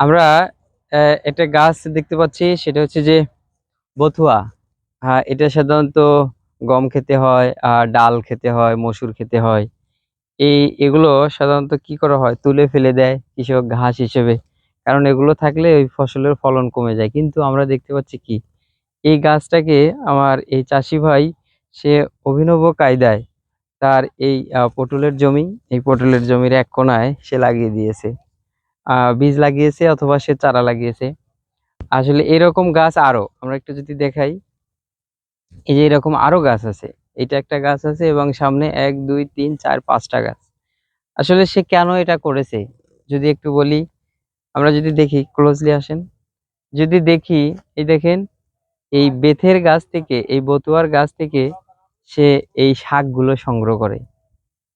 আমরা একটা গাছ দেখতে পাচ্ছি, সেটা হচ্ছে যে বথুয়া। হ্যাঁ এটা সাধারণত গম খেতে হয়, আর ডাল খেতে হয়, মসুর খেতে হয়। এই, এগুলো সাধারণত কি করা হয়? তুলে ফেলে দেয় কৃষক ঘাস হিসেবে। কারণ এগুলো থাকলে ওই ফসলের ফলন কমে যায়। কিন্তু আমরা দেখতে পাচ্ছি কি? এই গাছটাকে আমার এই চাষি ভাই, সে অভিনব কায়দায় তার এই পটলের জমি, এই পটলের জমির এক কোনায় সে লাগিয়ে দিয়েছে। বীজ লাগিয়েছে অথবা সে চারা লাগিয়েছে। আসলে এরকম গাছ আরও, আমরা একটু যদি দেখাই। এই যে এরকম আরও গাছ আছে, এটা একটা গাছ আছে এবং সামনে এক, দুই, তিন, চার, পাঁচটা গাছ। আসলে সে কেন এটা করেছে? যদি একটু বলি, আমরা যদি দেখি ক্লোজলি আসেন। যদি দেখি, এই দেখেন, এই বেথের গাছ থেকে, এই বতুয়ার গাছ থেকে সে এই শাকগুলো সংগ্রহ করে।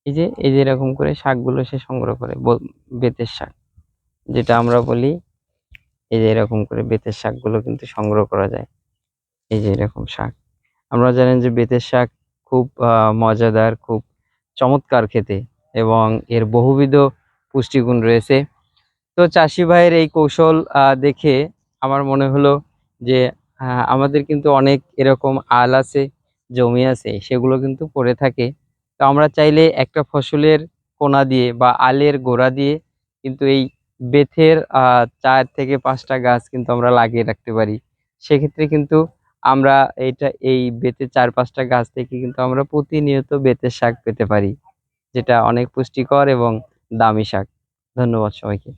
এই যে এই যে এরকম করে শাকগুলো সে সংগ্রহ করে বেতের শাক। যেটা আমরা বলি, এই যে এরকম করে বেতের শাকগুলো কিন্তু সংগ্রহ করা যায়। এই যে এরকম শাক। আমরা জানেন যে বেতের শাক খুব মজাদার, খুব চমৎকার খেতে এবং এর বহুবিধ পুষ্টিগুণ রয়েছে। তো চাষি ভাইয়ের এই কৌশল দেখে আমার মনে হলো যে আমাদের কিন্তু অনেক এরকম আল আছে, জমি আছে, সেগুলো কিন্তু পড়ে থাকে। তো আমরা চাইলে একটা ফসলের কোনা দিয়ে বা আলের গোড়া দিয়ে কিন্তু এই বেথের চার থেকে পাঁচটা গাছ কিন্তু আমরা লাগিয়ে রাখতে পারি। সেক্ষেত্রে কিন্তু আমরা এটা এই বেতের চার পাঁচটা গাছ থেকে কিন্তু আমরা প্রতিনিয়ত বেতের শাক পেতে পারি, যেটা অনেক পুষ্টিকর এবং দামি শাক। ধন্যবাদ সবাইকে।